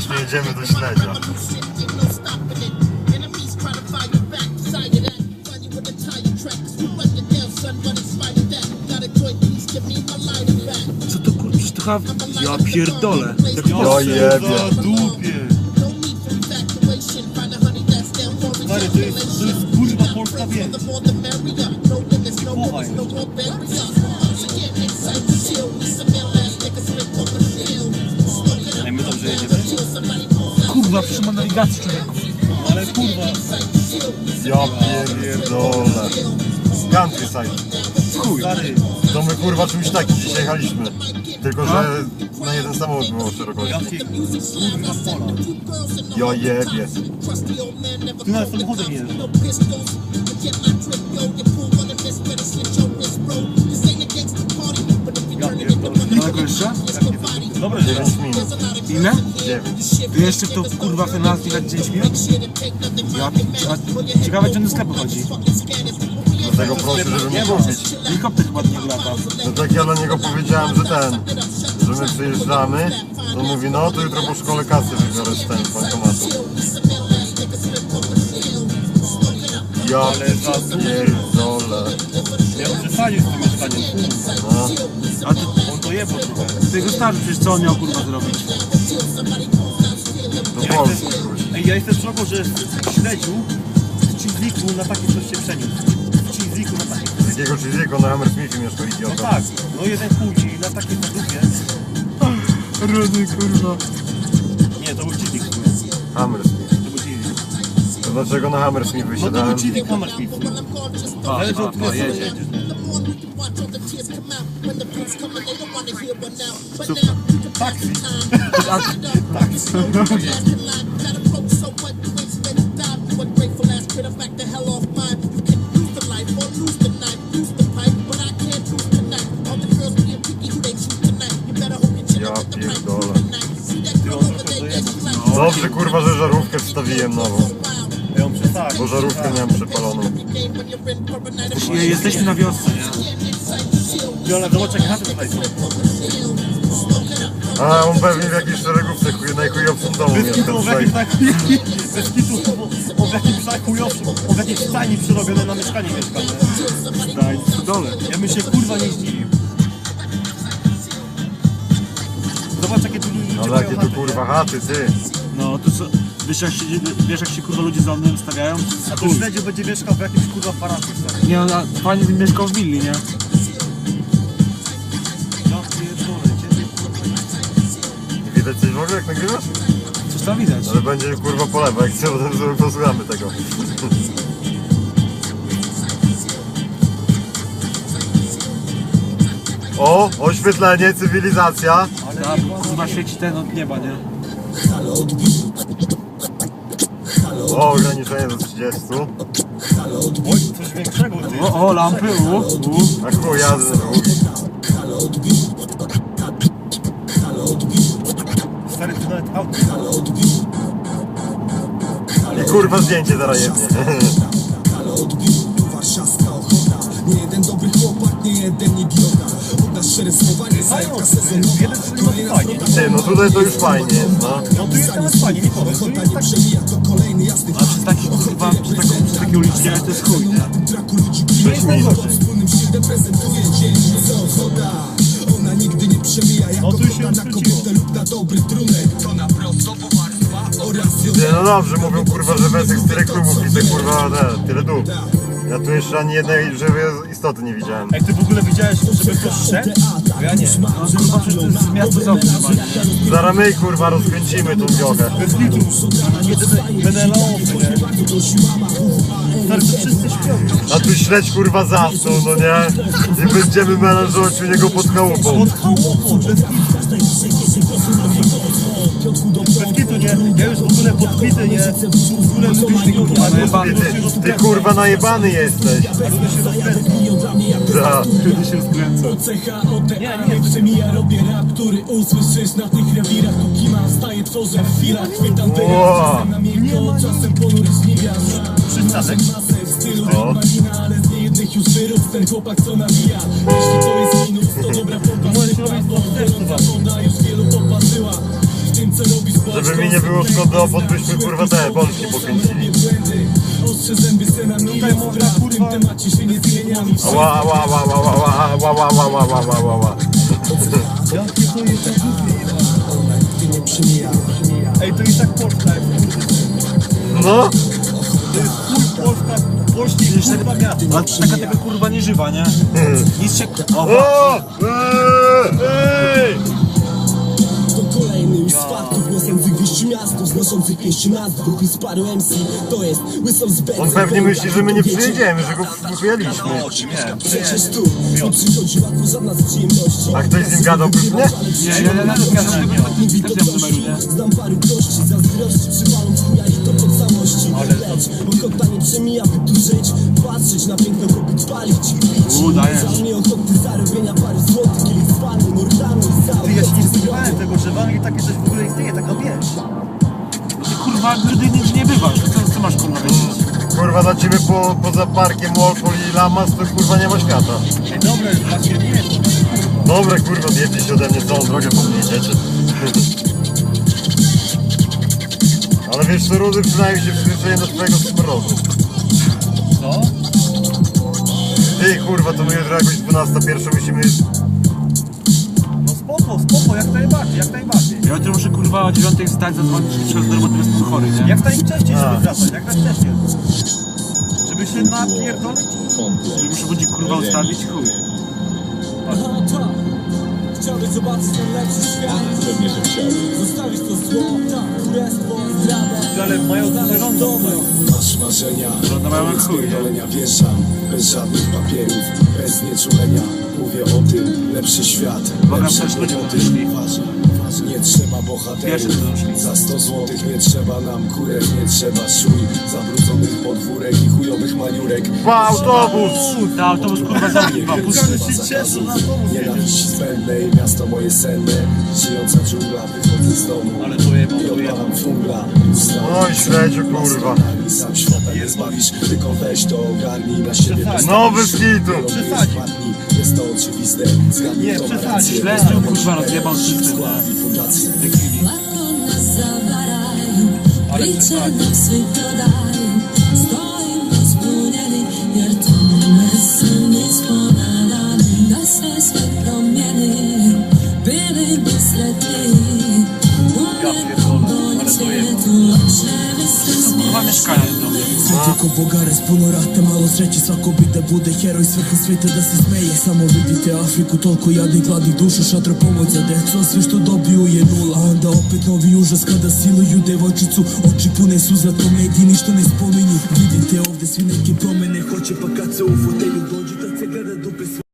Właśnie jedziemy do śledzia. Co to przecież to chyba... Ja pierdolę. Jak Ja jebie. Dupie. Stary, to jest, to jest kurwa polska wieś. Pochaj. Kurwa, przecież ma nawigację człowieku. Ale kurwa, Ja pierdolę. Countryside. Chuj. stary, To my kurwa czymś takim dzisiaj jechaliśmy. Tylko, że na jeden samochód było szerokości. jakie kurwa pola. Ja jebie. Ty nawet samochodem jedziesz. Ja pierdolę. Daleko jeszcze? Dobra, że 9 minut. Ile? 9. Ty jeszcze w to kurwa ten nas jechać 10 minut? Ja a ciekawe czy on do sklepu chodzi. Dlatego proszę, żeby mi kupić. Helikopter chyba do niego lata. No tak ja dla niego powiedziałem, że ten, że my przyjeżdżamy, to mówi, no to jutro po szkole kasy wybiorę z ten z bankomatu. Ja pierdolę. Ja przesadził z tym mieszkaniem. No, A ty, On to jebał trochę. ty go starczy, przecież co on miał kurwa zrobić? do Polski wróć. Ej, ja jestem w szoku, że w śledziu w Cheese'iku na takie coś się przeniósł. W Cheese'iku na takie jakiego Chiziego na Hammersmithie mieszkał No idiota. tak, no jeden pójdź i na takiej zadupie. Rudy kurwa. Nie, to był Cheesik. Hammersmith. To dlaczego na Hammersmith No to wysiadałem? Cheesik Hammersmith. Pa, Zależy pa, od pa, tego, jedzie. Super. Taksi. Ja pierdolę. Dobrze kurwa, że żarówkę wstawiłem nową, ją bo żarówkę miałem przepaloną. Nie, jesteśmy na wiosce, zobacz jak chaty tutaj są. A on pewnie w jakiejś szeregówce chuj, najchujowszym domu Bez mieszka kitu, on w jakimś tak... Bez kitu, on w jakimś tak chujowszym, on w jakiejś stajni przyrobione na mieszkanie mieszka. nie? Daj, w dole. Ja bym się kurwa nie zdziwił. Zobacz jakie tu ludzie Ale mają jakie tu chaty, kurwa chaty, ty. No, to co... Wiesz jak się, wiesz jak się kurwa ludzie za mną stawiają? A tu śledzie będzie mieszkał w jakimś kurwa stary. Nie, ona fajnie mieszkał w willi, nie? Ja pierdolę, Nie widać coś w ogóle jak nagrywasz? Coś tam widać. Ale będzie kurwa po lewo, jak chcę, potem sobie posłuchamy tego. O, oświetlenie, cywilizacja. Tak, kurwa świeci ten od nieba, nie? O, ograniczenie do 30. Oj, coś większego ty. O, o, lampy, u, u. A chuj, na dwóch. Stary, ty nawet auto. I kurwa zdjęcie zaraz jednie. Nie jeden dobry chłopak, nie jeden idiota To. Ty, no tutaj to już fajnie jest, no. No tu jest nawet fajnie, nie powiem. Tak... to A przy takich kurwa, przy takim, przy takiej uliczce to jest chuj, nie? Nie jest Jak No tu się ochota na odwróciło. To no dobrze, mówią kurwa, że Wesek z tyle klubów i te kurwa, te, tyle dół. Ja tu jeszcze ani jednej żywej istoty nie widziałem. Ej, ty w ogóle widziałeś, żeby ktoś szedł? Ja nie. No kurwa, to jest miasto za? Zaraz my kurwa rozkręcimy tą wiogę. Bez litu. Jedyne, będę. A tu śledź kurwa zasnął, no nie? I będziemy melanżować u niego pod chałupą. Pod chałupą, nie? Ja już w ogóle podpity, nie? W ogóle lubię tego, Najebany. Ty, ty kurwa najebany jesteś. Kiedy się skręca. Nie przemija, robię rap, który usłyszysz na tych rewirach Tu kima wstaje, tworzę w chwilach, chwytam Wow. czasem na miękko, czasem ponury w stylu O. Marina, ale z niejednych już wyrób ten chłopak co nawija Jeśli to jest minus, to dobra pompa też, Woda już wielu popatrzyła Żeby mi nie było szkody opon, byśmy kurwa te Polski pokręcili. Ostrze zęby sena Tutaj można w tym kurwa temacie się nie zmieniamy Ła, ła, ła, ła, ła, ła, ła, ła, ła, ła, ła, ła, ła, ła. Jakie to jest tak głupie Ej, to jest tak Polska jak No, To jest chuj Polska, Polski kurwa miasto A taka tego kurwa nie żywa, nie? Nic się... O, o, ej, niosących wyjściu miastów Znoszących pięści nazw grupy z paru MC To jest łysą z On pewnie myśli, że my nie przyjedziemy, że go wkupieliśmy. Przecież tu nie przychodzi łatwo żadna z przyjemności A ktoś z nim gadał już, nie? nie, nie numeru, nie? Znam paru gości, zazdrości Przywalą chuja i to pod całości. Lecz ochota nie przemija, by tu żyć. Patrzeć na piękno kobiet, palić ich pić. Za mnie ochoty zarobienia paru złotych tego, że w Anglii takie coś w ogóle istnieje, taka wieś Ty kurwa nigdy nigdzie nie bywasz, co, co masz kurwa wiedzieć? Kurwa dla ciebie po, poza parkiem Walpole i Lamas to kurwa nie ma świata. Ej, dobre, właśnie nie wiem Dobra kurwa, zjedźcie się ode mnie całą drogę po mnie jedziecie. Ale wiesz co, Rudy przynajmniej się przyzwyczaje do swojego smrodu. Co? Ty kurwa, to my jutro jakoś 12 pierwsza musimy... No spoko, spoko, jak najbardziej, jak najbardziej. Ja jutro muszę kurwa o dziewiątej wstać, zadzwonić i przyjść do roboty, bo jestem chory, nie? Jak najwcześniej, żeby wracać, jak najwcześniej Żeby się napierdolić muszę budzik kurwa ustawić, chuj. Chciałbyś zobaczyć ten lepszy świat? Pewnie, że chciałbym Zostawić to zło, tak, królestwo, zdradę. Ale mają Znaleźć dobro. Masz marzenia, nie? pierdolenia wjeżdżam Bez żadnych papierów, bez nieczulenia Mówię o tym, lepszy świat Boga Lepsze też ludzie ważne. Nie trzeba bohaterów. Za 100 złotych nie trzeba nam kurek Nie trzeba szuj, zabrudzonych podwórek I chujowych maniurek Pa, autobus! Ta autobus kurwa zamknął, Nie pusty. się cieszy Nienawiści zbędnej, miasto moje senne Żyjąca dżungla, wychodzę z domu Ale to jebał, I to odpalam fungla Oj, śledziu, kurwa. Sam świata nie zbawisz, tylko weź to ogarnij na siebie Przesadź. No bez gwizdek Nie, przesadź, śledził kurwa rozjebał wszystko Kurwa mieszkania jest dobre. Sveti ko bogare s puno rata Malo sreće svako bi da bude heroj Svrha sveta da se smeje. Samo vidite Afriku toliko jadnih gladnih duša Šatra pomoć za decu A sve što dobiju je nula. A onda opet novi užas Kada siluju devojčicu Oči pune suza To mediji ništa ne spominju. Vidite ovde svi neke promene Hoće pa kad se u fotelju dođu Tad se gleda dupe sve